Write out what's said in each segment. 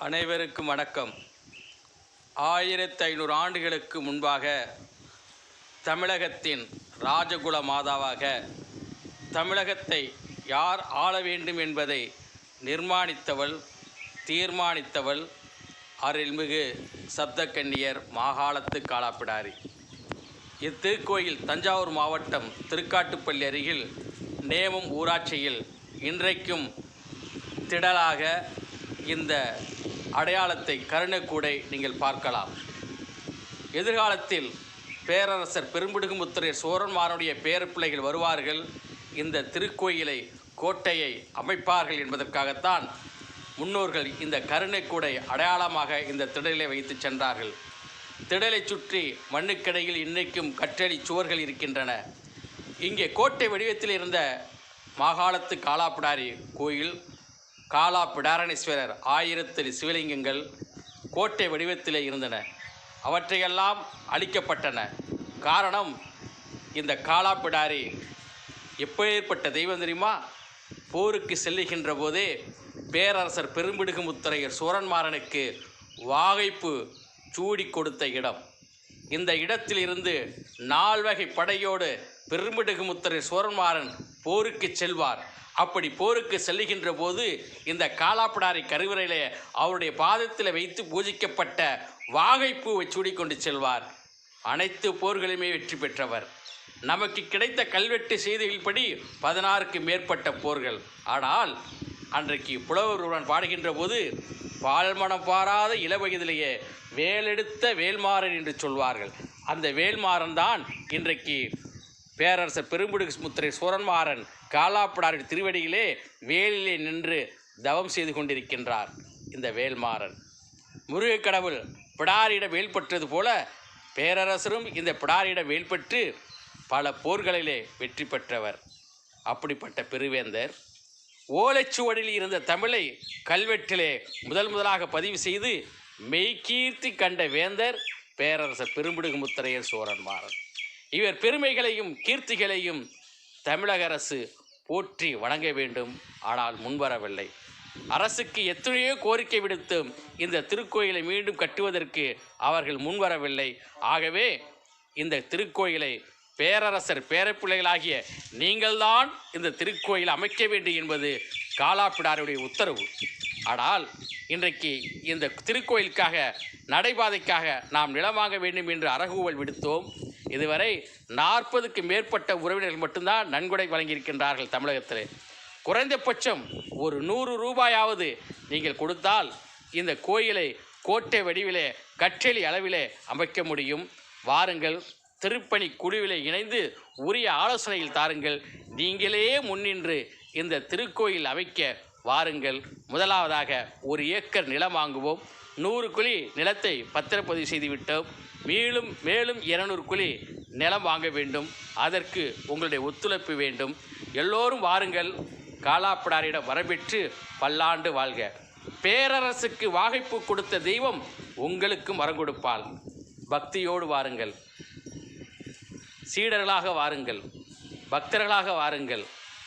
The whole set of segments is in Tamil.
அனைவருக்கும் வணக்கம். ஆயிரத்தி ஐநூறு ஆண்டுகளுக்கு முன்பாக தமிழகத்தின் ராஜகுல மாதாவாக தமிழகத்தை யார் ஆள வேண்டும் என்பதை நிர்மாணித்தவள் தீர்மானித்தவள் அருள்மிகு சப்தக்கன்னியர் மாகாளத்து காலாப்பிடாரி இத்திருக்கோயில் தஞ்சாவூர் மாவட்டம் திருக்காட்டுப்பள்ளி அருகில் நேமம் ஊராட்சியில் இன்றைக்கும் திடலாக இந்த அடையாளத்தை கருணைக்கூடை நீங்கள் பார்க்கலாம். எதிர்காலத்தில் பேரரசர் பெரும்பிடுகுமுத்திரையர் சோரன்மாரனுடைய பேரப்பிள்ளைகள் வருவார்கள். இந்த திருக்கோயிலை கோட்டையை அமைப்பார்கள் என்பதற்காகத்தான் முன்னோர்கள் இந்த கருணைக்கூடை அடையாளமாக இந்த திடலை வைத்து சென்றார்கள். திடலை சுற்றி மண்ணுக்கிடையில் இன்றைக்கும் கற்றளி சுவர்கள் இருக்கின்றன. இங்கே கோட்டை வடிவத்தில் இருந்த மாகாளத்து காலாப்பிடாரி கோயில் காலா பிடாரணீஸ்வரர் ஆயிரத்தில் சிவலிங்கங்கள் கோட்டை வடிவத்திலே இருந்தன. அவற்றையெல்லாம் அழிக்கப்பட்டன. காரணம் இந்த காலாப்பிடாரி எப்பேற்பட்ட தெய்வம் தெரியுமா? போருக்கு செல்லுகின்ற போதே பேரரசர் பெரும்பிடுகு முத்தரையர் சூரன்மாறனுக்கு வாகைப்பு சூடி கொடுத்த இடம். இந்த இடத்திலிருந்து நால்வகை படையோடு பெரும்பிடுகு முத்தரையர் சூரன்மாறன் போருக்கு செல்வார். அப்படி போருக்கு செல்லுகின்ற போது இந்த காலாப்படாரி கருவறையிலே அவருடைய பாதத்தில் வைத்து பூஜிக்கப்பட்ட வாகைப்பூவை சூடிக்கொண்டு செல்வார். அனைத்து போர்களுமே வெற்றி பெற்றவர். நமக்கு கிடைத்த கல்வெட்டு செய்திகளின்படி பதினாறுக்கு மேற்பட்ட போர்கள். ஆனால் அன்றைக்கு புலவருடன் பாடுகின்ற போது பால்மணம் பாராத இளவயதிலேயே வேலெடுத்த வேல்மாறன் என்று சொல்வார்கள். அந்த வேல்மாறன் தான் இன்றைக்கு பேரரசர் பெரும்புடுகு முத்திரை சூரன்மாறன் காலாப்படாரின் திருவடியிலே வேலிலே நின்று தவம் செய்து கொண்டிருக்கின்றார் இந்த வேல்மாறன். முருகக் கடவுள் பிடாரியிடம் வேல் பெற்றது போல பேரரசரும் இந்த பிடாரியிடம் வேல் பெற்று பல போர்களிலே வெற்றி பெற்றவர். அப்படிப்பட்ட பெருவேந்தர் ஓலைச்சுவடில் இருந்த தமிழை கல்வெட்டிலே முதல் முதலாக பதிவு செய்து மெய்கீர்த்தி கண்ட வேந்தர் பேரரசர் பெரும்பிடுகு முத்திரையர் சோரன்மாறன். இவர் பெருமைகளையும் கீர்த்திகளையும் தமிழக அரசு போற்றி வணங்க வேண்டும். ஆனால் முன்வரவில்லை. அரசுக்கு எத்தனையோ கோரிக்கை விடுத்தும் இந்த திருக்கோயிலை மீண்டும் கட்டுவதற்கு அவர்கள் முன்வரவில்லை. ஆகவே இந்த திருக்கோயிலை பேரரசர் பேரப்பிள்ளைகளாகிய நீங்கள்தான் இந்த திருக்கோயில் அமைக்க வேண்டும் என்பது காலாப்பிடாருடைய உத்தரவு. ஆனால் இன்றைக்கு இந்த திருக்கோயிலுக்காக நடைபாதைக்காக நாம் நிலம் வாங்க வேண்டும் என்று அறகூவல் விடுத்தோம். இதுவரை நாற்பதுக்கு மேற்பட்ட உறவினர்கள் மட்டும்தான் நன்கொடை வழங்கியிருக்கின்றார்கள் தமிழகத்தில். குறைந்தபட்சம் ஒரு நூறு ரூபாயாவது நீங்கள் கொடுத்தால் இந்த கோயிலை கோட்டை வடிவிலே கற்றளி அளவிலே அமைக்க முடியும். வாருங்கள் திருப்பணி குழுவிலே இணைந்து உரிய ஆலோசனையில் தாருங்கள். நீங்களே முன்னின்று இந்த திருக்கோயில் அமைக்க வாருங்கள். முதலாவதாக ஒரு ஏக்கர் நிலம் வாங்குவோம். நூறு குழி நிலத்தை பத்திரப்பதிவு செய்துவிட்டோம். மேலும் மேலும் இருநூறு குழி நிலம் வாங்க வேண்டும். அதற்கு உங்களுடைய ஒத்துழைப்பு வேண்டும். எல்லோரும் வாருங்கள். காலாப்பிடாரிடம் வரபெற்று பல்லாண்டு வாழ்க. பேரரசுக்கு வாகைப்பு கொடுத்த தெய்வம் உங்களுக்கும் வரம் கொடுப்பாள். பக்தியோடு வாருங்கள். சீடர்களாக வாருங்கள். பக்தர்களாக வாருங்கள்.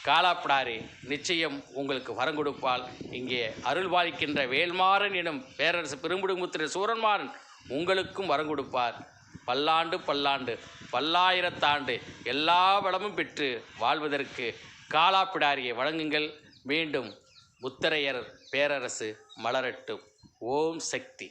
காலாப்பிடாரி நிச்சயம் உங்களுக்கு வரம் கொடுப்பால் இங்கே அருள் பாலிக்கின்ற வேல்மாறன் எனும் பேரரசு பெரும்புடுமுத்திர சூரன்மாறன் உங்களுக்கும் வரம் கொடுப்பார். பல்லாண்டு பல்லாண்டு பல்லாயிரத்தாண்டு எல்லா வளமும் பெற்று வாழ்வதற்கு காலாப்பிடாரியை வழங்குங்கள். மீண்டும் முத்தரையர் பேரரசு மலரட்டும். ஓம் சக்தி.